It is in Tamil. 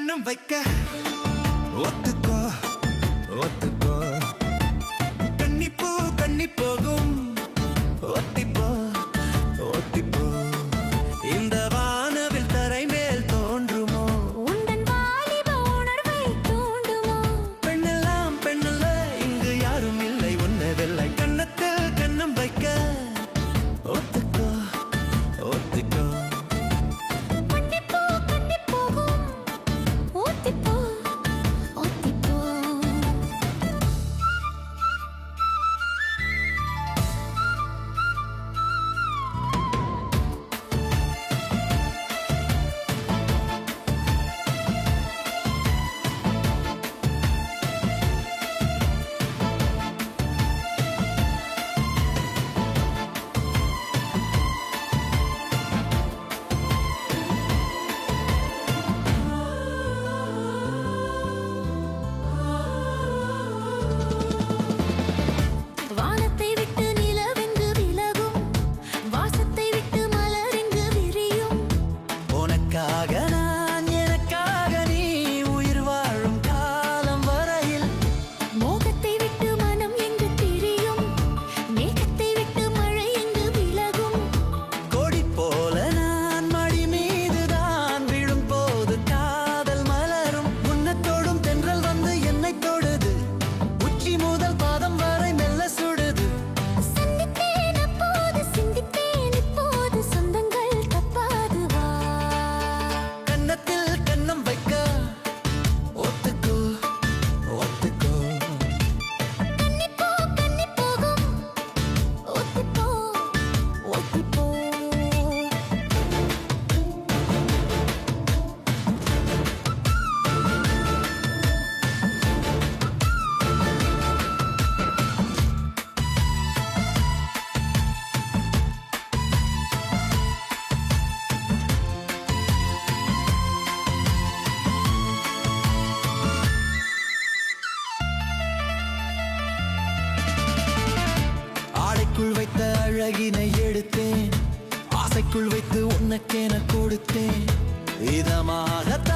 கண்ணும் வைக்க. ஒத்துக்கோ ஒத்துக்கோ. கண்ணிப்போ கண்ணி போகும் ஒத்திப்போ ஒத்திப்போ. இந்த வானவில் தரை மேல் தோன்றுமோ தோன்றுமோ பெண்ணெல்லாம் பெண்ணல்ல இங்கு யாரும் இல்லை. ஒன்று வெள்ளை கண்ணத்தில் கண்ணம் வைக்க. ஒத்துக்கோ ஒத்துக்கோ. அழகினை எடுத்தேன். ஆசைக்குள் வைத்து உனக்கென கொடுத்தேன். இதமாக